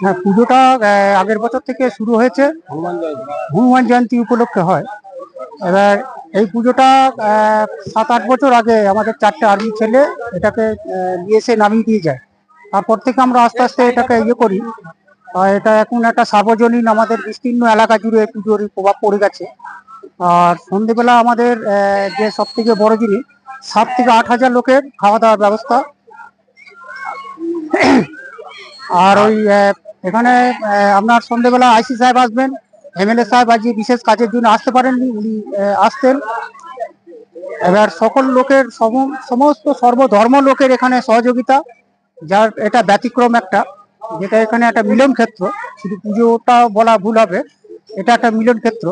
হ্যাঁ পুজোটা আগের বছর থেকে শুরু হয়েছে। হনুমান জয়ন্তী উপলক্ষে হয়। এবার এই পুজোটা সাত আট বছর আগে আমাদের চারটে আর্মি ছেলে এটাকে নিয়ে এসে নামিয়ে দিয়ে যায়। তারপর থেকে আমরা আস্তে আস্তে এটাকে ইয়ে করি। এটা এখন একটা সার্বজনীন, আমাদের বিস্তীর্ণ এলাকা জুড়ে পুজোর প্রভাব পড়ে গেছে। আর সন্ধেবেলা আমাদের যে সব থেকে বড় জিনিস, সাত থেকে আট হাজার লোকের খাওয়া দাওয়ার ব্যবস্থা। আর ওই এখানে আপনার সন্ধেবেলা আইসি সাহেব আসবেন, এমএলএ সাহেব আজকে বিশেষ কাজের জন্য আসতে পারেননি, উনি আসতেন। এবার সকল লোকের সম- সমস্ত সর্বধর্ম লোকের এখানে সহযোগিতা, যার এটা ব্যতিক্রম একটা, যেটা এখানে একটা মিলন ক্ষেত্র, শুধু পুজোটা বলা ভুল হবে, এটা একটা মিলন ক্ষেত্র।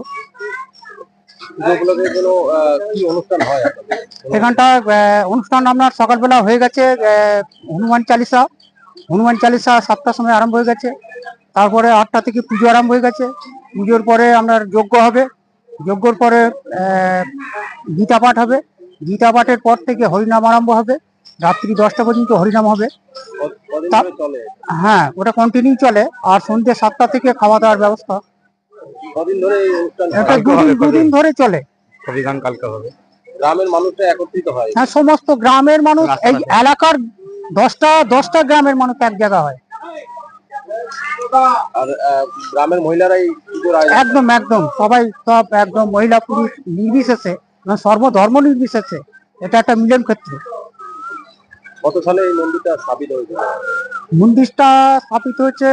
এখানটা অনুষ্ঠান আপনার সকালবেলা হয়ে গেছে হনুমান চালিসা। হনুমান চালিসা সাতটার সময় আরম্ভ হয়ে গেছে। তারপরে আটটা থেকে পুজো আরম্ভ হয়ে গেছে। পুজোর পরে আপনার যজ্ঞ হবে। যজ্ঞর পরে গীতা পাঠ হবে। গীতা পাঠের পর থেকে হরিনাম আরম্ভ হবে। রাত্রি দশটা পর্যন্ত হরিনাম হবে। হ্যাঁ ওটা কন্টিনিউ চলে। আর সন্ধ্যে সাতটা থেকে খাওয়া দাওয়ার ব্যবস্থা? এটা দুদিন দুদিন ধরে চলে। কালকে হবে? গ্রামের একত্রিত হয়। হ্যাঁ সমস্ত গ্রামের মানুষ এই এলাকার দশটা দশটা গ্রামের মানুষ এক জায়গা হয়। আর গ্রামের মহিলারাই পুজোর একদম একদম। সবাই সব একদম মহিলা পুরুষ নির্বিশেষে মানে সর্বধর্ম নির্বিশেষে। এটা একটা মিলন ক্ষেত্র। কত সালে এই মন্দিরটা স্থাপিত হয়েছিল? মন্দিরটা স্থাপিত হয়েছে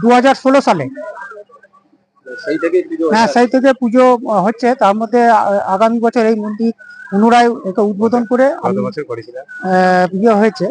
দু হাজার ষোলো সালে। হ্যাঁ সেই থেকে পুজো হচ্ছে। তার মধ্যে আগামী বছর এই মন্দির পুনরায় উদ্বোধন করে পুজো হয়েছে।